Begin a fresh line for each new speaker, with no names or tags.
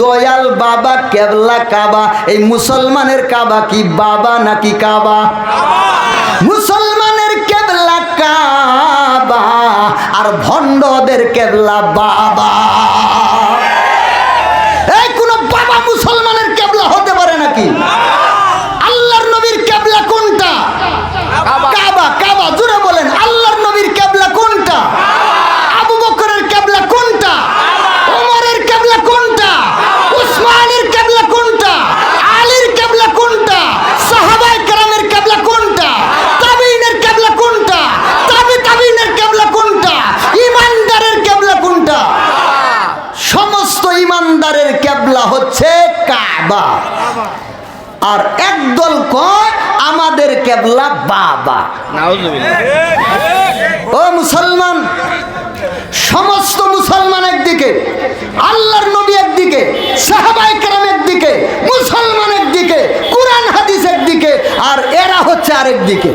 দয়াল বাবা কেবলা কাবা। এই মুসলমানের কাবা কি বাবা নাকি কাবা? মুসলমানের কেবলা কাবা আর ভণ্ডদের কেবলা বাবা এই কোন বাবা মুসলমানের কেবলা হতে পারে নাকি আল্লাহর নবীর কেবলা কোনটা কাবা কাবা জুড়ে বলেন আল্লাহর নবীর কেবলা কোনটা আবু বকরের কেবলা কোনটা ওমরের কেবলা কোনটা উসমানের কেবলা কোনটা আলীর কেবলা কোনটা সাহাবায়ে কেরামের কেবলা কোনটা তাবিনের কেবলা কোনটা তাবি তাবিনের কেবলা কোনটা ইমানদারের কেবলা কোনটা সমস্ত ইমানদারের কেবলা হচ্ছে কাবা। আর একদল কয়, আমাদের কেবলা বাবা। ও মুসলমান, সমস্ত মুসলমান একদিকে, আল্লাহর নবী একদিকে সাহাবাই কেরাম একদিকে, মুসলমান একদিকে, কোরআন, হাদিস একদিকে, আর এরা হচ্ছে আরেক দিকে।